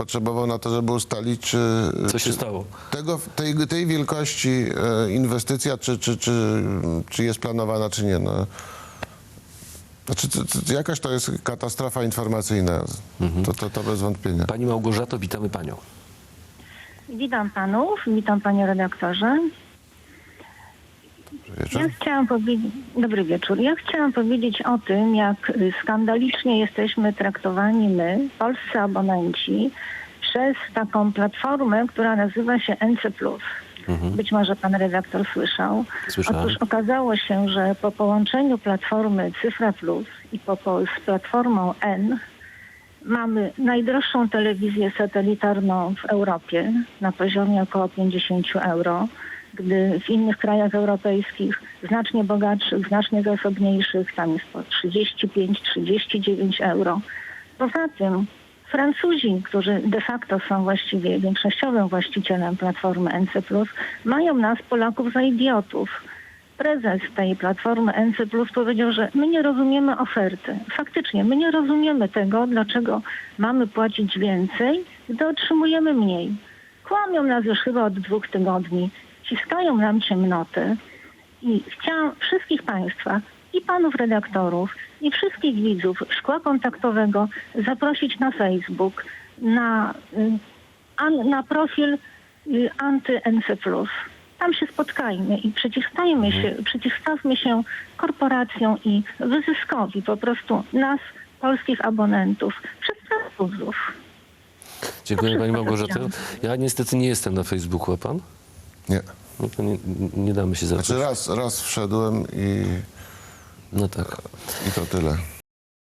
potrzebował na to, żeby ustalić, czy, Co się czy stało? tego, tej, tej wielkości e, inwestycja, czy, czy, czy, czy jest planowana, czy nie. No. Znaczy, to, to, jakaś to jest katastrofa informacyjna, to, to, to bez wątpienia. Pani Małgorzato, witamy panią. Witam panów, witam panie redaktorze. Wieczór? Ja chciałam powiedzieć, dobry wieczór. Ja chciałam powiedzieć o tym, jak y, skandalicznie jesteśmy traktowani my, polscy abonenci, przez taką platformę, która nazywa się NC+. Być może pan redaktor słyszał. Słyszałem. Otóż okazało się, że po połączeniu platformy Cyfra Plus i po, po, z platformą N Mamy najdroższą telewizję satelitarną w Europie na poziomie około 50 euro, gdy w innych krajach europejskich, znacznie bogatszych, znacznie zasobniejszych, tam jest po 35-39 euro. Poza tym Francuzi, którzy de facto są właściwie większościowym właścicielem platformy NC+, mają nas, Polaków, za idiotów prezes tej platformy NC powiedział, że my nie rozumiemy oferty. Faktycznie, my nie rozumiemy tego, dlaczego mamy płacić więcej, gdy otrzymujemy mniej. Kłamią nas już chyba od dwóch tygodni, ciskają nam ciemnoty i chciałam wszystkich Państwa i panów redaktorów i wszystkich widzów szkła kontaktowego zaprosić na Facebook, na, y, na profil y, anty-NC+. Tam się spotkajmy i przeciwstajmy się, przeciwstawmy się korporacjom i wyzyskowi po prostu nas, polskich abonentów, przez Francuzów. Dziękuję pani Małgorzato. Ja niestety nie jestem na Facebooku, a pan? Nie. No to nie, nie damy się Znaczy zaprosić. raz, raz wszedłem i, No tak. i to tyle.